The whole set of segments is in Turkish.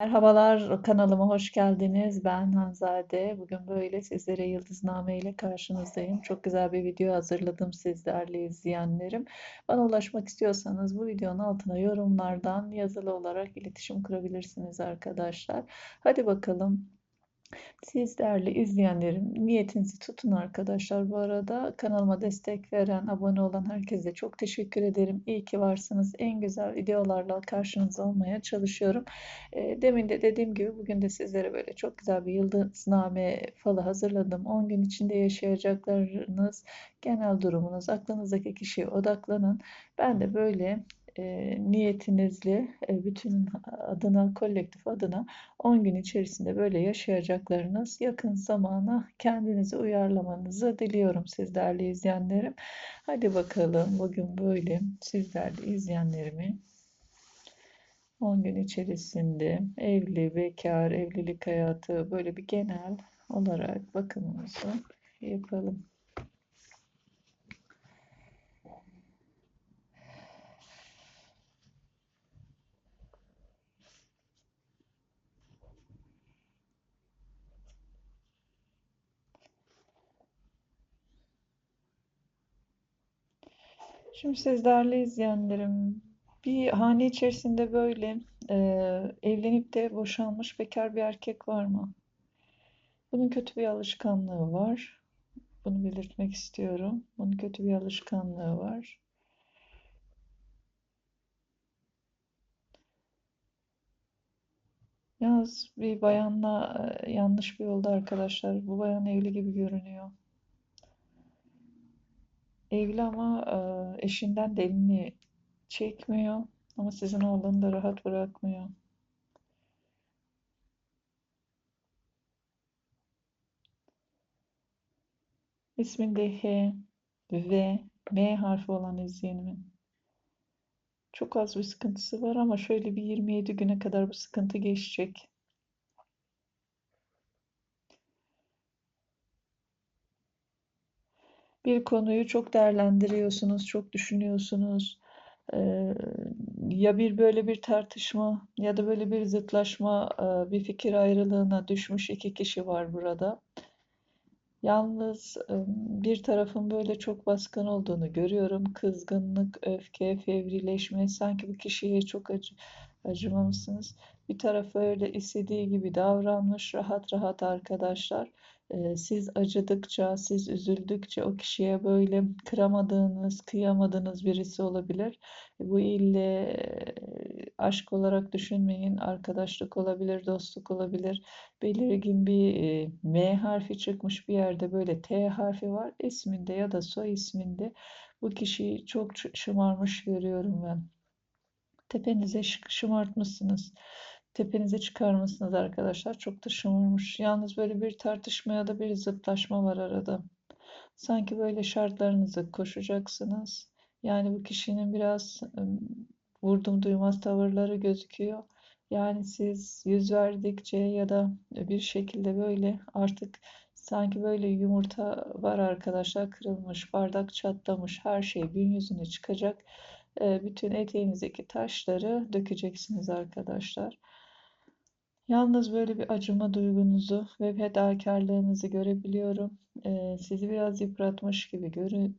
Merhabalar, kanalıma hoş geldiniz. Ben Hanzade. Bugün böyle sizlere Yıldızname ile karşınızdayım. Çok güzel bir video hazırladım sizlerle izleyenlerim. Bana ulaşmak istiyorsanız bu videonun altına yorumlardan yazılı olarak iletişim kurabilirsiniz arkadaşlar. Hadi bakalım siz değerli izleyenlerim niyetinizi tutun arkadaşlar. Bu arada kanalıma destek veren, abone olan herkese çok teşekkür ederim. İyi ki varsınız. En güzel videolarla karşınızda olmaya çalışıyorum. E, demin de dediğim gibi bugün de sizlere böyle çok güzel bir yıldızname falı hazırladım. 10 gün içinde yaşayacaklarınız, genel durumunuz, aklınızdaki kişiye odaklanın. Ben de böyle e, niyetinizle e, bütün adına, kolektif adına 10 gün içerisinde böyle yaşayacaklarınız yakın zamana kendinizi uyarlamanızı diliyorum sizlerle izleyenlerim. Hadi bakalım bugün böyle sizlerle izleyenlerimi 10 gün içerisinde evli, bekar, evlilik hayatı böyle bir genel olarak bakımımızı yapalım. Şimdi sizlerle izleyenlerim bir hane içerisinde böyle e, evlenip de boşanmış bekar bir erkek var mı? Bunun kötü bir alışkanlığı var. Bunu belirtmek istiyorum. Bunun kötü bir alışkanlığı var. Yalnız bir bayanla e, yanlış bir yolda arkadaşlar. Bu bayan evli gibi görünüyor. Evli ama e, eşinden de elini çekmiyor. Ama sizin oğlanı da rahat bırakmıyor. İsminde H ve M harfi olan izleyenimin. Çok az bir sıkıntısı var ama şöyle bir 27 güne kadar bu sıkıntı geçecek. Bir konuyu çok değerlendiriyorsunuz, çok düşünüyorsunuz. Ya bir böyle bir tartışma ya da böyle bir zıtlaşma, bir fikir ayrılığına düşmüş iki kişi var burada. Yalnız bir tarafın böyle çok baskın olduğunu görüyorum. Kızgınlık, öfke, fevrileşme, sanki bu kişiye çok acı, acımamışsınız. Bir tarafı öyle istediği gibi davranmış, rahat rahat arkadaşlar. Ee, siz acıdıkça, siz üzüldükçe o kişiye böyle kıramadığınız, kıyamadığınız birisi olabilir. Bu ille e, aşk olarak düşünmeyin, arkadaşlık olabilir, dostluk olabilir. Belirgin bir e, M harfi çıkmış bir yerde böyle T harfi var isminde ya da soy isminde. Bu kişiyi çok şımarmış görüyorum ben. Tepenize şımartmışsınız tepenize çıkarmışsınız arkadaşlar. Çok da şımarmış. Yalnız böyle bir tartışma ya da bir zıtlaşma var arada. Sanki böyle şartlarınızı koşacaksınız. Yani bu kişinin biraz vurdum duymaz tavırları gözüküyor. Yani siz yüz verdikçe ya da bir şekilde böyle artık sanki böyle yumurta var arkadaşlar kırılmış, bardak çatlamış, her şey gün yüzüne çıkacak. Bütün eteğinizdeki taşları dökeceksiniz arkadaşlar. Yalnız böyle bir acıma duygunuzu ve fedakarlığınızı görebiliyorum. Ee, sizi biraz yıpratmış gibi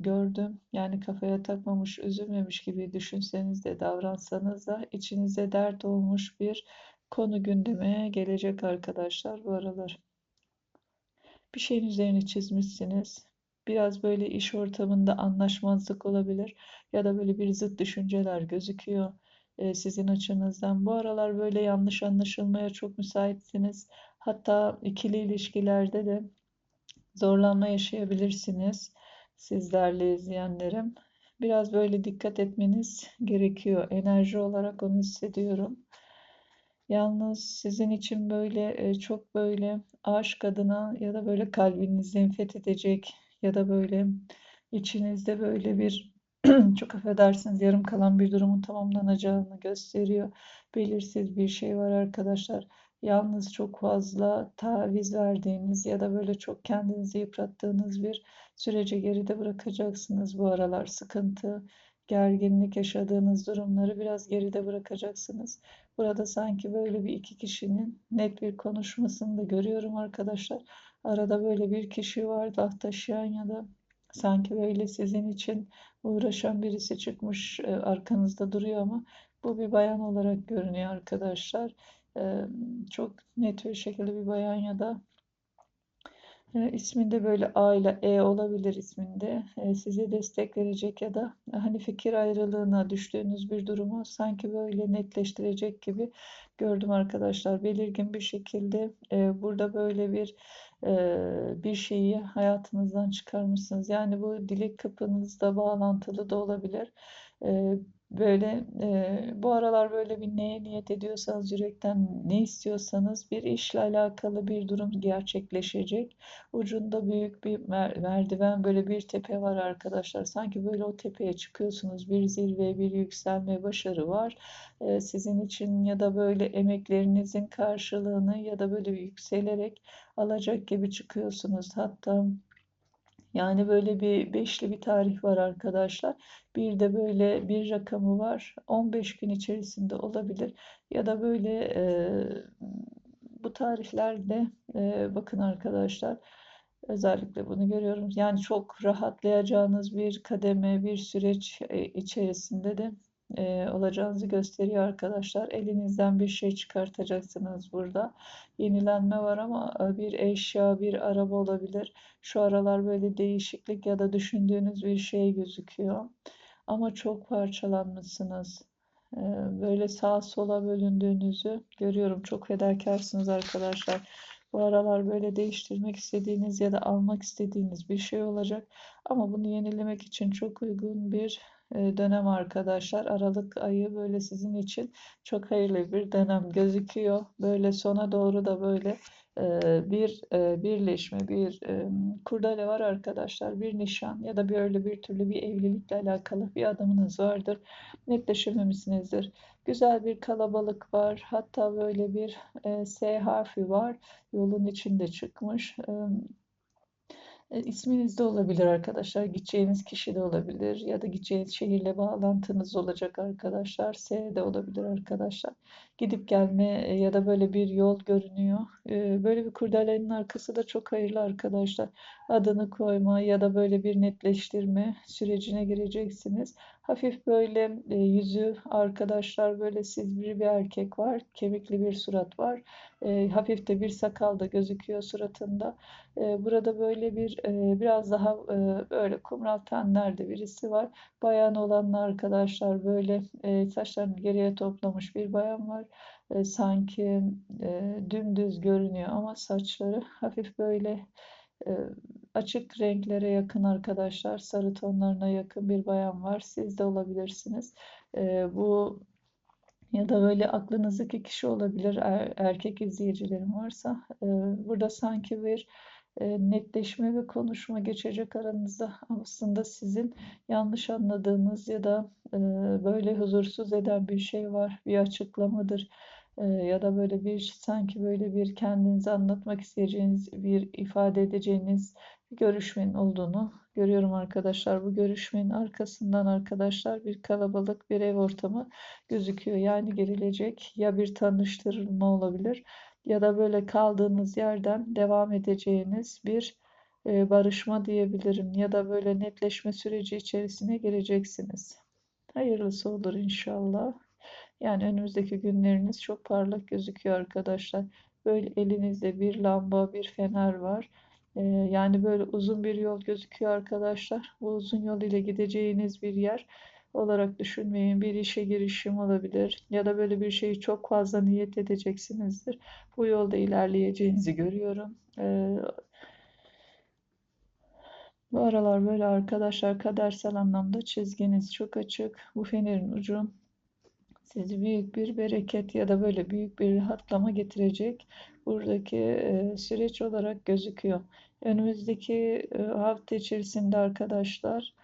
gördüm. Yani kafaya takmamış, üzülmemiş gibi düşünseniz de davransanız da içinize dert olmuş bir konu gündeme gelecek arkadaşlar bu aralar. Bir şeyin üzerine çizmişsiniz. Biraz böyle iş ortamında anlaşmazlık olabilir ya da böyle bir zıt düşünceler gözüküyor e, sizin açınızdan. Bu aralar böyle yanlış anlaşılmaya çok müsaitsiniz. Hatta ikili ilişkilerde de zorlanma yaşayabilirsiniz sizlerle izleyenlerim. Biraz böyle dikkat etmeniz gerekiyor. Enerji olarak onu hissediyorum. Yalnız sizin için böyle e, çok böyle aşk adına ya da böyle kalbinizi fethedecek ya da böyle içinizde böyle bir çok affedersiniz yarım kalan bir durumun tamamlanacağını gösteriyor. Belirsiz bir şey var arkadaşlar. Yalnız çok fazla taviz verdiğiniz ya da böyle çok kendinizi yıprattığınız bir sürece geride bırakacaksınız bu aralar. Sıkıntı, gerginlik yaşadığınız durumları biraz geride bırakacaksınız. Burada sanki böyle bir iki kişinin net bir konuşmasını da görüyorum arkadaşlar. Arada böyle bir kişi var laf taşıyan ya da sanki böyle sizin için uğraşan birisi çıkmış e, arkanızda duruyor ama bu bir bayan olarak görünüyor arkadaşlar. E, çok net bir şekilde bir bayan ya da e, isminde böyle A ile E olabilir isminde. E, size destek verecek ya da hani fikir ayrılığına düştüğünüz bir durumu sanki böyle netleştirecek gibi gördüm arkadaşlar. Belirgin bir şekilde e, burada böyle bir e, bir şeyi hayatınızdan çıkarmışsınız. Yani bu dilek kapınızda bağlantılı da olabilir. E, Böyle e, bu aralar böyle bir neye niyet ediyorsanız yürekten ne istiyorsanız bir işle alakalı bir durum gerçekleşecek. Ucunda büyük bir mer merdiven böyle bir tepe var arkadaşlar. Sanki böyle o tepeye çıkıyorsunuz. Bir zirve, bir yükselme, başarı var. E, sizin için ya da böyle emeklerinizin karşılığını ya da böyle yükselerek alacak gibi çıkıyorsunuz. Hatta yani böyle bir beşli bir tarih var arkadaşlar. Bir de böyle bir rakamı var. 15 gün içerisinde olabilir. Ya da böyle e, bu tarihlerde e, bakın arkadaşlar. Özellikle bunu görüyorum. Yani çok rahatlayacağınız bir kademe, bir süreç e, içerisinde de e, olacağınızı gösteriyor arkadaşlar. Elinizden bir şey çıkartacaksınız burada. Yenilenme var ama e, bir eşya, bir araba olabilir. Şu aralar böyle değişiklik ya da düşündüğünüz bir şey gözüküyor. Ama çok parçalanmışsınız. E, böyle sağa sola bölündüğünüzü görüyorum. Çok fedakarsınız arkadaşlar. Bu aralar böyle değiştirmek istediğiniz ya da almak istediğiniz bir şey olacak. Ama bunu yenilemek için çok uygun bir dönem arkadaşlar. Aralık ayı böyle sizin için çok hayırlı bir dönem gözüküyor. Böyle sona doğru da böyle e, bir e, birleşme, bir kurdele var arkadaşlar. Bir nişan ya da böyle bir türlü bir evlilikle alakalı bir adımınız vardır. Netleşememişsinizdir. Güzel bir kalabalık var. Hatta böyle bir S harfi var. Yolun içinde çıkmış. E, isminiz de olabilir arkadaşlar. Gideceğiniz kişi de olabilir. Ya da gideceğiniz şehirle bağlantınız olacak arkadaşlar. S de olabilir arkadaşlar. Gidip gelme e, ya da böyle bir yol görünüyor. E, böyle bir kurdelenin arkası da çok hayırlı arkadaşlar. Adını koyma ya da böyle bir netleştirme sürecine gireceksiniz. Hafif böyle e, yüzü arkadaşlar böyle sizbiri bir erkek var. Kemikli bir surat var. E, hafif de bir sakal da gözüküyor suratında. E, burada böyle bir e, biraz daha e, böyle kumral tenlerde birisi var. Bayan olan arkadaşlar böyle e, saçlarını geriye toplamış bir bayan var. E, sanki e, dümdüz görünüyor ama saçları hafif böyle açık renklere yakın arkadaşlar, sarı tonlarına yakın bir bayan var. Siz de olabilirsiniz. Bu ya da böyle aklınızdaki kişi olabilir er, erkek izleyicilerim varsa. Burada sanki bir netleşme ve konuşma geçecek aranızda aslında sizin yanlış anladığınız ya da böyle huzursuz eden bir şey var, bir açıklamadır ya da böyle bir sanki böyle bir kendinizi anlatmak isteyeceğiniz bir ifade edeceğiniz bir görüşmenin olduğunu görüyorum arkadaşlar. Bu görüşmenin arkasından arkadaşlar bir kalabalık bir ev ortamı gözüküyor. Yani gerilecek ya bir tanıştırma olabilir ya da böyle kaldığınız yerden devam edeceğiniz bir barışma diyebilirim ya da böyle netleşme süreci içerisine gireceksiniz. Hayırlısı olur inşallah. Yani önümüzdeki günleriniz çok parlak gözüküyor arkadaşlar. Böyle elinizde bir lamba, bir fener var. Ee, yani böyle uzun bir yol gözüküyor arkadaşlar. Bu uzun yol ile gideceğiniz bir yer olarak düşünmeyin. Bir işe girişim olabilir ya da böyle bir şeyi çok fazla niyet edeceksinizdir. Bu yolda ilerleyeceğinizi görüyorum. Ee, bu aralar böyle arkadaşlar kadersel anlamda çizginiz çok açık. Bu fenerin ucu sizi büyük bir bereket ya da böyle büyük bir rahatlama getirecek buradaki e, süreç olarak gözüküyor. Önümüzdeki e, hafta içerisinde arkadaşlar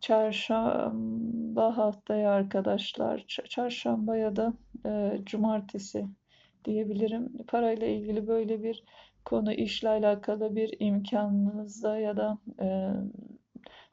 çarşamba haftaya arkadaşlar çarşamba ya da e, cumartesi diyebilirim. Parayla ilgili böyle bir konu işle alakalı bir imkanınızda ya da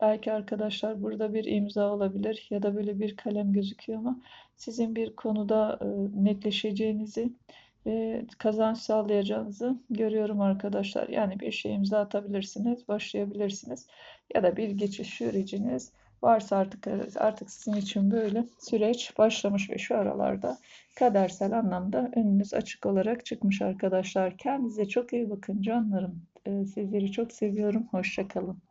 Belki arkadaşlar burada bir imza olabilir ya da böyle bir kalem gözüküyor ama sizin bir konuda e, netleşeceğinizi ve kazanç sağlayacağınızı görüyorum arkadaşlar. Yani bir şey imza atabilirsiniz, başlayabilirsiniz ya da bir geçiş süreciniz varsa artık artık sizin için böyle süreç başlamış ve şu aralarda kadersel anlamda önünüz açık olarak çıkmış arkadaşlar. Kendinize çok iyi bakın canlarım. Ee, Sizleri çok seviyorum. Hoşça kalın.